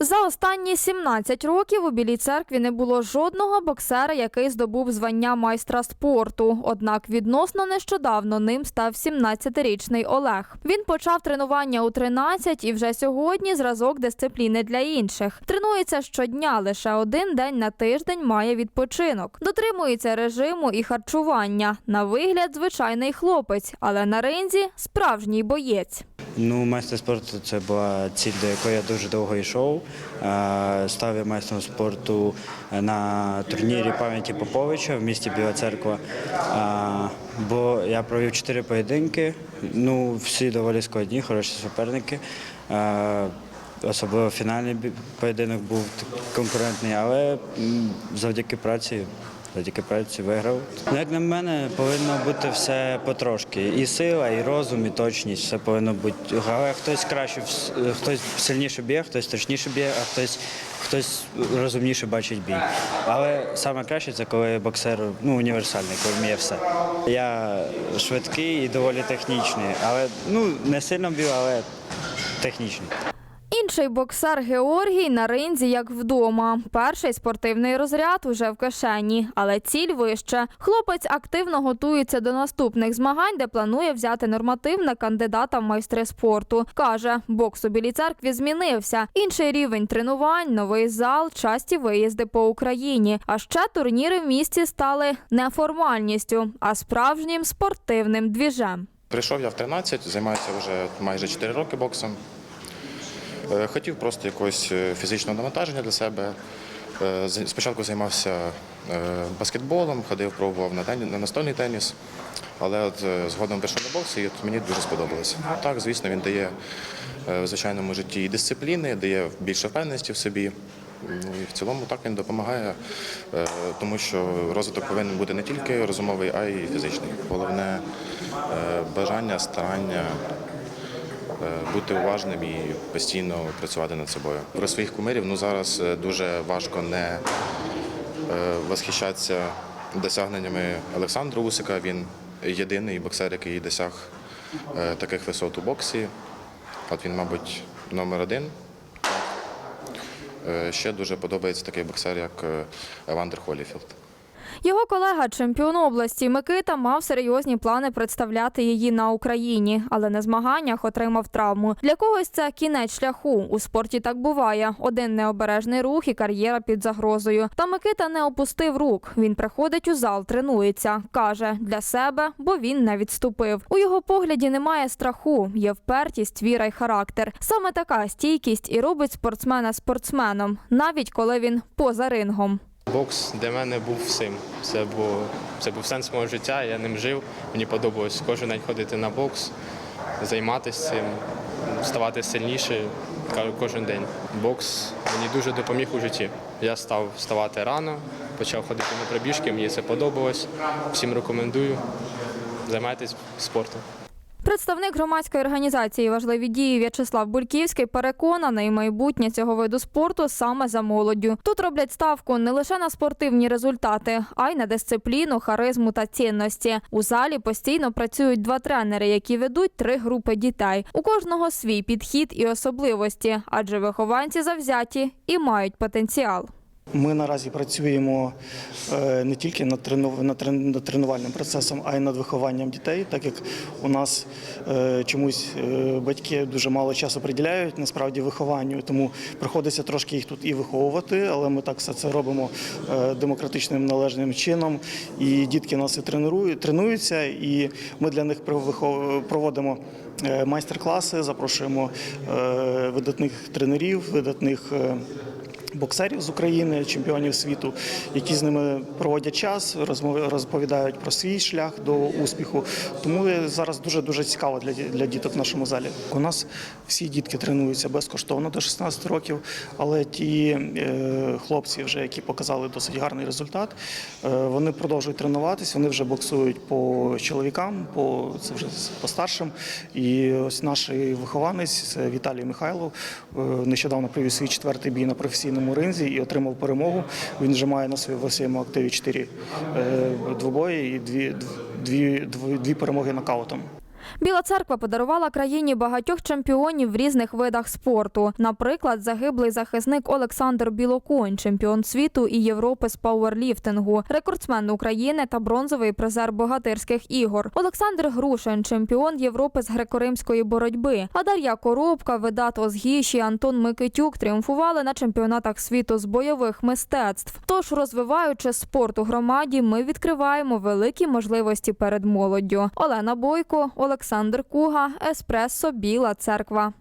За останні 17 років у Білій церкві не було жодного боксера, який здобув звання майстра спорту. Однак відносно нещодавно ним став 17-річний Олег. Він почав тренування у 13 і вже сьогодні зразок дисципліни для інших. Тренується щодня, лише один день на тиждень має відпочинок. Дотримується режиму і харчування. На вигляд звичайний хлопець, але на ринзі справжній боєць. Ну, майстер спорту це була ціль, до якої я дуже довго йшов. Е, Став я майстром спорту на турнірі пам'яті Поповича в місті Біла Церква. Е, Бо я провів чотири поєдинки. Ну, всі доволі складні, хороші суперники. Е, Особливо фінальний поєдинок був конкурентний, але завдяки праці. Завдяки праці виграв. Ну, як на мене, повинно бути все потрошки. І сила, і розум, і точність. Все повинно бути. Але хтось краще, хтось сильніше б'є, хтось точніше б'є, а хтось, хтось розумніше бачить бій. Але саме краще це коли боксер ну, універсальний, коли вміє все. Я швидкий і доволі технічний, але ну не сильно б'ю, але технічний. Інший боксер Георгій на ринзі як вдома. Перший спортивний розряд уже в кишені, але ціль вище. Хлопець активно готується до наступних змагань, де планує взяти норматив на кандидата в майстри спорту. Каже, бокс у білій церкві змінився. Інший рівень тренувань, новий зал, часті виїзди по Україні. А ще турніри в місті стали не формальністю, а справжнім спортивним двіжем. Прийшов я в 13, займаюся вже майже 4 роки боксом. Е, Хотів просто якогось е, фізичного навантаження для себе. Е, Спочатку займався баскетболом, ходив, пробував на, тені- на настольний теніс, але от згодом пішов на бокс і от мені дуже сподобалося. Так, звісно, він дає в звичайному житті і дисципліни, дає більше впевненості в собі. Ну, і в цілому так він допомагає, тому що розвиток повинен бути не тільки розумовий, а й фізичний. Головне бажання, старання бути уважним і постійно працювати над собою. Про своїх кумирів ну зараз е, дуже важко не е, восхищатися досягненнями Олександра Усика. Він єдиний боксер, який досяг е, таких висот у боксі. От він, мабуть, номер один. Е, Ще дуже подобається такий боксер, як е, Евандер Холіфілд. Його колега, чемпіон області Микита, мав серйозні плани представляти її на Україні, але на змаганнях отримав травму. Для когось це кінець шляху. У спорті так буває. Один необережний рух і кар'єра під загрозою. Та Микита не опустив рук. Він приходить у зал, тренується. каже для себе, бо він не відступив. У його погляді немає страху, є впертість, віра й характер. Саме така стійкість і робить спортсмена спортсменом, навіть коли він поза рингом. Бокс для мене був всім. Це був, це був сенс мого життя, я ним жив. Мені подобалось кожен день ходити на бокс, займатися цим, ставати сильніше кожен день. Бокс мені дуже допоміг у житті. Я став вставати рано, почав ходити на пробіжки, мені це подобалось. Всім рекомендую. Займайтесь спортом. Представник громадської організації важливі дії В'ячеслав Бульківський переконаний, майбутнє цього виду спорту саме за молоддю. Тут роблять ставку не лише на спортивні результати, а й на дисципліну, харизму та цінності. У залі постійно працюють два тренери, які ведуть три групи дітей. У кожного свій підхід і особливості, адже вихованці завзяті і мають потенціал. Ми наразі працюємо е, не тільки над трену- над трен- над тренувальним процесом, а й над вихованням дітей, так як у нас е, чомусь е, батьки дуже мало часу приділяють насправді вихованню, тому приходиться трошки їх тут і виховувати, але ми так все це робимо демократичним належним чином. І дітки нас і тренують, тренуються, і ми для них проводимо майстер-класи, запрошуємо видатних тренерів, видатних. Боксерів з України, чемпіонів світу, які з ними проводять час, розповідають про свій шлях до успіху. Тому зараз дуже дуже цікаво для, для діток в нашому залі. У нас всі дітки тренуються безкоштовно до 16 років, але ті е, хлопці, вже які показали досить гарний результат, е, вони продовжують тренуватись, вони вже боксують по чоловікам, по це вже по старшим. І ось наш вихованець Віталій Михайлов. е, Нещодавно провів свій четвертий бій на професійному ринзі і отримав перемогу. Він вже має на своєму активі чотири е, двобої і дві, дві, дві, дві перемоги нокаутом. Біла церква подарувала країні багатьох чемпіонів в різних видах спорту. Наприклад, загиблий захисник Олександр Білоконь, чемпіон світу і Європи з пауерліфтингу, рекордсмен України та бронзовий призер богатирських ігор. Олександр Грушин, чемпіон Європи з греко-римської боротьби. А Дар'я Коробка, Видат Озгіш і Антон Микитюк тріумфували на чемпіонатах світу з бойових мистецтв. Тож, розвиваючи спорт у громаді, ми відкриваємо великі можливості перед молоддю. Олена Бойко, Олександр Куга, Еспресо, Біла Церква.